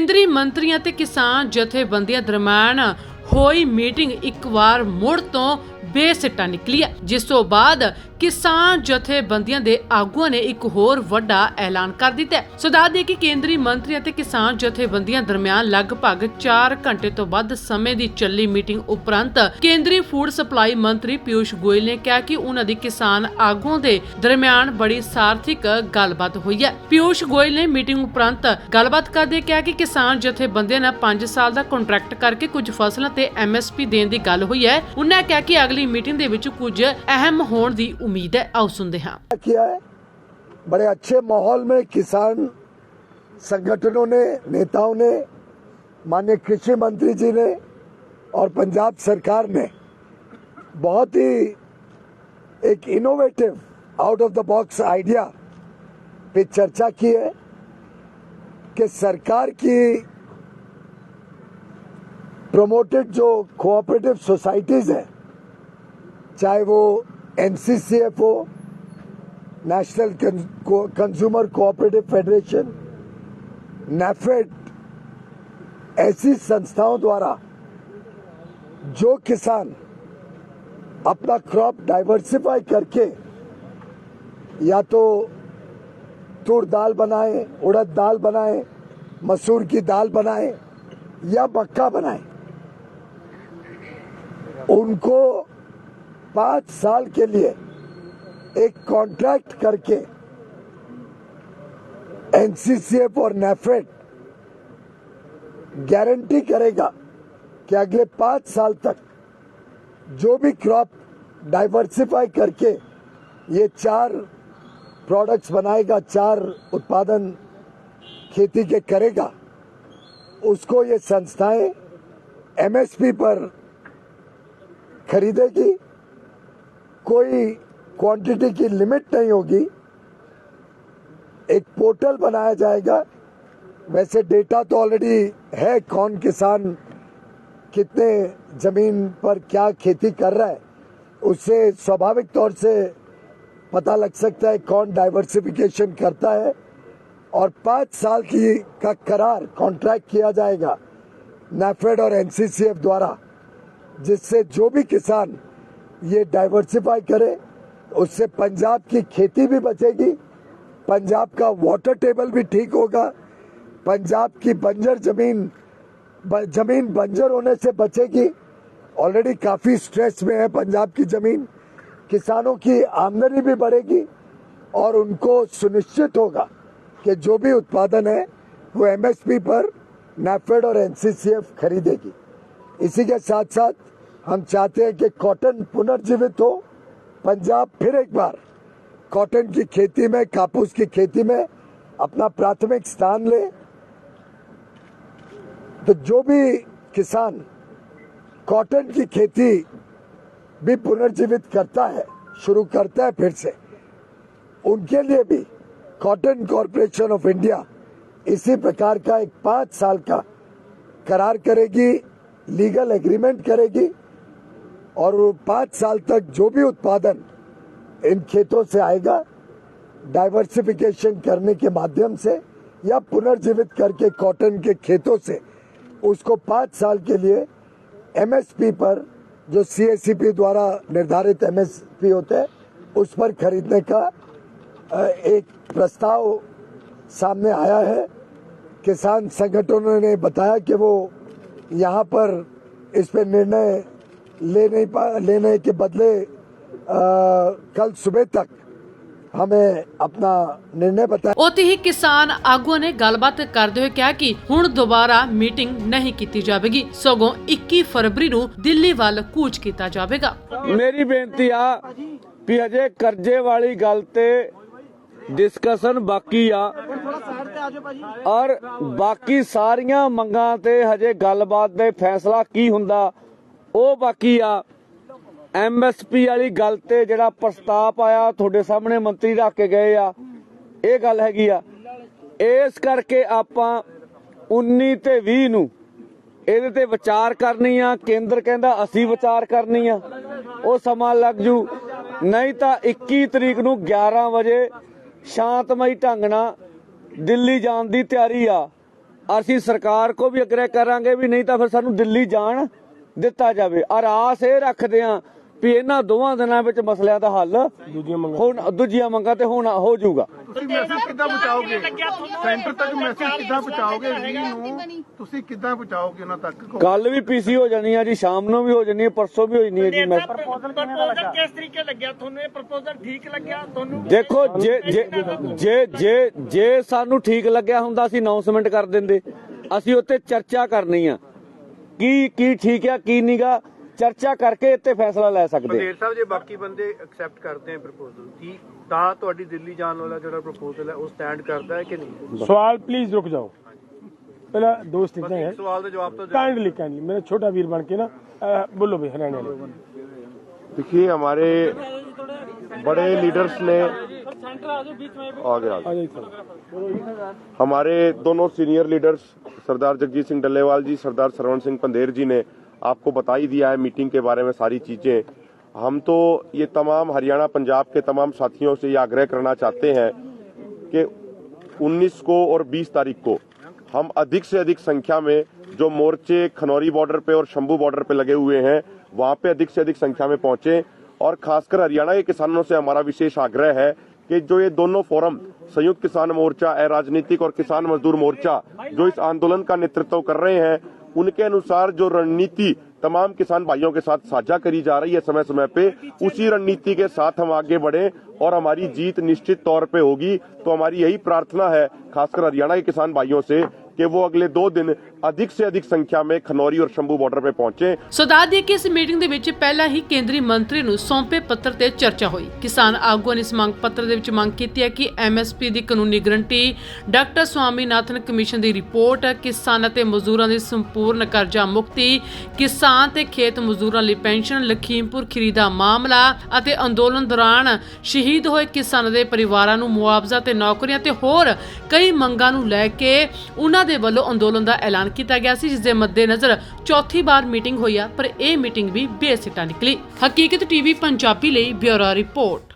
ਕੇਂਦਰੀ ਮੰਤਰੀਆਂ ਤੇ ਕਿਸਾਨ ਜਥੇਬੰਦੀਆਂ ਦਰਮਿਆਨ ਹੋਈ ਮੀਟਿੰਗ ਇੱਕ ਵਾਰ ਮੁੜ ਤੋਂ ਬੇਸਿੱਟਾ ਨਿਕਲੀ ਹੈ, ਜਿਸ ਤੋਂ ਬਾਅਦ ਕਿਸਾਨ ਜਥੇਬੰਦੀਆਂ ਦੇ ਆਗੂਆਂ ਨੇ ਇੱਕ ਹੋਰ ਵੱਡਾ ਐਲਾਨ ਕਰ ਦਿੱਤਾ ਹੈ। ਸੋ ਦੱਸ ਕਿ ਕੇਂਦਰੀ ਮੰਤਰੀ ਅਤੇ ਕਿਸਾਨ ਜਥੇਬੰਦੀਆਂ ਦਰਮਿਆਨ ਲਗਭਗ 4 ਘੰਟੇ ਤੋਂ ਵੱਧ ਸਮੇਂ ਦੀ ਚੱਲੀ ਮੀਟਿੰਗ ਉਪਰੰਤ ਕੇਂਦਰੀ ਫੂਡ ਸਪਲਾਈ ਮੰਤਰੀ ਪਿਊਸ਼ ਗੋਇਲ ਨੇ ਕਿਹਾ ਕਿ ਉਹਨਾਂ ਦੀ ਕਿਸਾਨ ਆਗੂਆਂ ਦੇ ਦਰਮਿਆਨ ਬੜੀ ਸਾਰਥਿਕ ਗੱਲਬਾਤ ਹੋਈ ਹੈ। ਪਿਊਸ਼ ਗੋਇਲ ਨੇ ਮੀਟਿੰਗ ਉਪਰੰਤ ਗੱਲਬਾਤ ਕਰਦੇ ਕਿਹਾ ਕਿ ਕਿਸਾਨ ਜਥੇਬੰਦੀਆਂ ਨਾਲ 5 ਸਾਲ ਦਾ ਕੰਟਰੈਕਟ ਕਰਕੇ ਕੁਝ ਫਸਲਾਂ ਤੇ ਐਮਐਸਪੀ ਦੇਣ ਦੀ ਗੱਲ ਹੋਈ ਹੈ। ਉਹਨਾਂ ਕਿਹਾ ਕਿ ਅਗਲੀ ਮੀਟਿੰਗ ਦੇ ਵਿੱਚ ਕੁਝ ਅਹਿਮ ਹੋਣ ਦੀ ਉਮੀਦ ਹੈ ਆਓ ਸੁਣਦੇ ਹਾਂ किया है बड़े अच्छे माहौल में किसान संगठनों ने नेताओं ने माननीय कृषि मंत्री जी ने और पंजाब सरकार ने बहुत ही एक innovative out of the box idea पे चर्चा की है कि सरकार की प्रमोटेड जो कोऑपरेटिव सोसाइटीज हैं चाहे वो एनसीसीएफ हो national consumer cooperative federation NAFED ऐसी संस्थाओं द्वारा जो किसान अपना क्रॉप डाइवर्सिफाई करके या तो तूर दाल बनाए, उड़द दाल बनाए, मसूर की दाल बनाए या मक्का बनाए, उनको पाँच साल के लिए एक कॉन्ट्रैक्ट करके एनसीसीएफ और नेफेड गारंटी करेगा कि अगले पाँच साल तक जो भी क्रॉप डाइवर्सिफाई करके ये चार प्रोडक्ट्स बनाएगा, चार उत्पादन खेती के करेगा, उसको ये संस्थाएँ एमएसपी पर खरीदेगी। कोई क्वांटिटी की लिमिट नहीं होगी। एक पोर्टल बनाया जाएगा। वैसे डेटा तो ऑलरेडी है कौन किसान, कितने ज़मीन पर क्या खेती कर रहा है, उससे स्वाभाविक तौर से पता लग सकता है कौन डाइवर्सिफिकेशन करता है। और पाँच साल की का करार कॉन्ट्रैक्ट किया जाएगा नेफेड और एनसीसीएफ द्वारा, जिससे जो भी किसान ये डाइवर्सिफाई करे, उससे पंजाब की खेती भी बचेगी, पंजाब का वाटर टेबल भी ठीक होगा, पंजाब की बंजर ज़मीन ज़मीन बंजर होने से बचेगी। ऑलरेडी काफ़ी स्ट्रेस में है पंजाब की ज़मीन, किसानों की आमदनी भी बढ़ेगी और उनको सुनिश्चित होगा कि जो भी उत्पादन है, वो एमएसपी पर नेफेड और एनसीसीएफ खरीदेगी। इसी के साथ साथ हम चाहते हैं कि कॉटन पुनर्जीवित हो, पंजाब फिर एक बार कॉटन की खेती में, कापूस की खेती में अपना प्राथमिक स्थान ले। तो जो भी किसान कॉटन की खेती भी पुनर्जीवित करता है, शुरू करता है फिर से, उनके लिए भी कॉटन कॉरपोरेशन ऑफ़ इंडिया इसी प्रकार का एक पाँच साल का करार करेगी, लीगल एग्रीमेंट करेगी और पाँच साल तक जो भी उत्पादन इन खेतों से आएगा डाइवर्सिफिकेशन करने के माध्यम से या पुनर्जीवित करके कॉटन के खेतों से, उसको पाँच साल के लिए एमएसपी पर, जो सीएससीपी द्वारा निर्धारित एमएसपी होते हैं, उस पर खरीदने का एक प्रस्ताव सामने आया है। किसान संगठनों ने बताया कि वो यहाँ पर इस पर निर्णय ले नहीं पा लेने के बदले अ, कल सुबह तक हमें अपना निर्णय बताया ਉੱਥੇ ਹੀ ਕਿਸਾਨ ਆਗੂਆਂ ਨੇ ਗੱਲਬਾਤ ਕਰਦੇ ਹੋਏ ਕਿਹਾ ਕਿ ਹੁਣ ਦੁਬਾਰਾ ਮੀਟਿੰਗ ਨਹੀਂ ਕੀਤੀ ਜਾਵੇਗੀ ਸਗੋਂ 21 ਫਰਵਰੀ ਨੂੰ ਦਿੱਲੀ ਵੱਲ ਕੂਚ ਕੀਤਾ ਜਾਵੇਗਾ ਮੇਰੀ ਬੇਨਤੀ ਆ ਵੀ ਹਜੇ ਕਰਜ਼ੇ ਵਾਲੀ ਗੱਲ ਤੇ ਡਿਸਕਸ਼ਨ ਬਾਕੀ ਆ ਔਰ ਬਾਕੀ ਸਾਰੀਆਂ ਮੰਗਾਂ ਤੇ ਹਜੇ ਗੱਲਬਾਤ ਦੇ ਫੈਸਲਾ ਕੀ ਹੁੰਦਾ ਉਹ ਬਾਕੀ ਆ ਐਮਐਸਪੀ ਵਾਲੀ ਗੱਲ ਤੇ ਜਿਹੜਾ ਪ੍ਰਸਤਾਵ ਆਇਆ, ਤੁਹਾਡੇ ਸਾਹਮਣੇ ਮੰਤਰੀ ਰੱਖ ਕੇ ਗਏ ਆ, ਇਹ ਗੱਲ ਹੈਗੀ ਆ। ਇਸ ਕਰਕੇ ਆਪਾਂ 19 ਤੇ 20 ਨੂੰ ਇਹਦੇ ਤੇ ਵਿਚਾਰ ਕਰਨੀ ਆ, ਕੇਂਦਰ ਕਹਿੰਦਾ ਅਸੀਂ ਵਿਚਾਰ ਕਰਨੀ ਆ, ਉਹ ਸਮਾਂ ਲੱਗ ਜੂ। ਨਹੀਂ ਤਾਂ 21 ਤਰੀਕ ਨੂੰ 11 ਵਜੇ ਸ਼ਾਂਤਮਈ ਢੰਗ ਨਾਲ ਦਿੱਲੀ ਜਾਣ ਦੀ ਤਿਆਰੀ ਆ। ਅਸੀਂ ਸਰਕਾਰ ਕੋ ਵੀ ਅਗਰੇ ਕਰਾਂਗੇ ਵੀ ਨਹੀਂ ਤਾਂ ਫਿਰ ਸਾਨੂੰ ਦਿੱਲੀ ਜਾਣ ਦਿੱਤਾ ਜਾਵੇ। ਔਰ ਆਸ ਇਹ ਰੱਖਦੇ ਆ ਵੀ ਇਹਨਾਂ ਦੋਵਾਂ ਦਿਨਾਂ ਵਿੱਚ ਮਸਲਿਆਂ ਦਾ ਹੱਲ ਦੂਜੀਆਂ ਮੰਗਾਂ ਹੁਣ ਦੂਜੀਆਂ ਮੰਗਾਂ ਤੇ ਹੁਣ ਹੋ ਜਾਊਗਾ। ਤੁਸੀਂ ਮੈਸੇਜ ਕਿੱਦਾਂ ਪਹੁੰਚਾਓਗੇ ਸੈਂਟਰ ਤੱਕ ਮੈਸੇਜ ਕਿੱਦਾਂ ਪਹੁੰਚਾਓਗੇ ਵੀ ਨੂੰ ਤੁਸੀਂ ਕਿੱਦਾਂ ਪਹੁੰਚਾਓਗੇ ਉਹਨਾਂ ਤੱਕ? ਕੱਲ ਵੀ ਪੀਸੀ ਹੋ ਜਾਣੀ ਆ ਜੀ ਸ਼ਾਮ ਨੂੰ ਵੀ ਹੋ ਜਾਣੀ ਹੈ ਪਰਸੋਂ ਵੀ ਹੋ ਜਾਣੀ ਹੈ ਜੀ ਮੈਂ ਪ੍ਰਪੋਜ਼ਲ ਕਿਸ ਤਰੀਕੇ ਲੱਗਿਆ? ਤੁਹਾਨੂੰ ਇਹ ਪ੍ਰਪੋਜ਼ਲ ਠੀਕ ਲੱਗਿਆ? ਤੁਹਾਨੂੰ ਦੇਖੋ ਜੇ ਜੇ ਜੇ ਜੇ ਜੇ ਸਾਨੂੰ ਠੀਕ ਲੱਗਿਆ ਹੁੰਦਾ ਅਸੀਂ ਅਨਾਉਂਸਮੈਂਟ ਕਰ ਦਿੰਦੇ। ਅਸੀਂ ਉੱਤੇ ਚਰਚਾ ਕਰਨੀ ਆ। ਕੀ ਕੀ ਠੀਕ ਆ ਕੀ ਨਹੀਂਗਾ ਚਰਚਾ ਕਰਕੇ ਇੱਥੇ ਫੈਸਲਾ ਲੈ ਸਕਦੇ ਮੰਦੇਰ ਸਾਹਿਬ ਜੇ ਬਾਕੀ ਬੰਦੇ ਐਕਸੈਪਟ ਕਰਦੇ ਆ ਪ੍ਰਪੋਜ਼ਲ ਕੀ ਤਾਂ ਤੁਹਾਡੀ ਦਿੱਲੀ ਜਾਣ ਵਾਲਾ ਜਿਹੜਾ ਪ੍ਰਪੋਜ਼ਲ ਹੈ ਉਹ ਸਟੈਂਡ ਕਰਦਾ ਹੈ ਕਿ ਨਹੀਂ सवाल प्लीज रुक जाओ पहला दोस्त ਬਸ इतना है ਇੱਕ ਸਵਾਲ ਦਾ ਜਵਾਬ ਤਾਂ ਦਿਓ। काइंडली काइंडली मेरा छोटा वीर बन के ना अ, बोलो भाई हरियाणा वाले देखिए हमारे बड़े लीडर्स ने आगे आगे हमारे दोनों सीनियर लीडर्स सरदार जगजीत सिंह डल्लेवाल जी सरदार सरवण सिंह पंधेर जी ने आपको बता ही दिया है मीटिंग के बारे में सारी चीज़ें। हम तो ये तमाम हरियाणा पंजाब के तमाम साथियों से ये आग्रह करना चाहते हैं कि 19 को और 20 तारीख को हम अधिक से अधिक संख्या में जो मोर्चे खनौरी बॉर्डर पे और शंभू बॉर्डर पे लगे हुए हैं वहाँ पे अधिक से अधिक संख्या में पहुँचे। और खासकर हरियाणा के किसानों से हमारा विशेष आग्रह है कि जो ये दोनों फोरम, संयुक्त किसान मोर्चा अराजनीतिक और किसान मजदूर मोर्चा, जो इस आंदोलन का नेतृत्व कर रहे हैं, उनके अनुसार जो रणनीति तमाम किसान भाइयों के साथ साझा करी जा रही है समय समय पे, उसी रणनीति के साथ हम आगे बढ़े और हमारी जीत निश्चित तौर पे होगी। तो हमारी यही प्रार्थना है, खासकर हरियाणा के किसान भाइयों से कि वो अगले दो दिन अधिक से अधिक संख्या में खनौरी और शंभू बॉर्डर पे पहुंचे ਸੋ ਦੱਸ ਦਈਏ ਕਿ ਇਸ ਮੀਟਿੰਗ ਦੇ ਵਿੱਚ ਪਹਿਲਾਂ ਹੀ ਕੇਂਦਰੀ ਮੰਤਰੀ ਨੂੰ ਸੌਂਪੇ ਪੱਤਰ ਤੇ ਚਰਚਾ ਹੋਈ ਕਿਸਾਨ ਆਗੂਆਂ ਨੇ ਇਸ ਮੰਗ ਪੱਤਰ ਦੇ ਵਿੱਚ ਮੰਗ ਕੀਤੀ ਹੈ ਕਿ ਐਮਐਸਪੀ ਦੀ ਕਾਨੂੰਨੀ ਗਰੰਟੀ ਡਾਕਟਰ ਸਵਾਮੀਨਾਥਨ ਕਮਿਸ਼ਨ ਦੀ ਰਿਪੋਰਟ ਕਿਸਾਨ ਅਤੇ ਮਜ਼ਦੂਰਾਂ ਦੀ ਸੰਪੂਰਨ ਕਰਜ਼ਾ ਮੁਕਤੀ ਕਿਸਾਨ ਤੇ ਖੇਤ ਮਜ਼ਦੂਰਾਂ ਲਈ ਪੈਨਸ਼ਨ ਲਖੀਮਪੁਰ ਖੀਰੀ ਦਾ ਮਾਮਲਾ ਅਤੇ ਅੰਦੋਲਨ ਦੌਰਾਨ ਸ਼ਹੀਦ ਹੋਏ ਕਿਸਾਨਾਂ ਦੇ ਪਰਿਵਾਰਾਂ ਨੂੰ ਮੁਆਵਜ਼ਾ ਤੇ ਨੌਕਰੀਆਂ ਤੇ ਹੋਰ ਕਈ ਮੰਗਾਂ ਨੂੰ ਲੈ ਕੇ ਉਹਨਾਂ ਦੇ ਵੱਲੋਂ ਅੰਦੋਲਨ ਦਾ ਐਲਾਨ ਕੀਤਾ ਗਿਆ ਸੀ ਜਿਸ ਦੇ ਮੱਦੇਨਜ਼ਰ ਚੌਥੀ ਵਾਰ ਮੀਟਿੰਗ ਹੋਈ ਆ, ਪਰ ਇਹ ਮੀਟਿੰਗ ਵੀ ਬੇਸਿੱਟਾ ਨਿਕਲੀ। ਹਕੀਕਤ ਟੀਵੀ ਪੰਜਾਬੀ ਲਈ ਬਿਊਰੋ ਰਿਪੋਰਟ।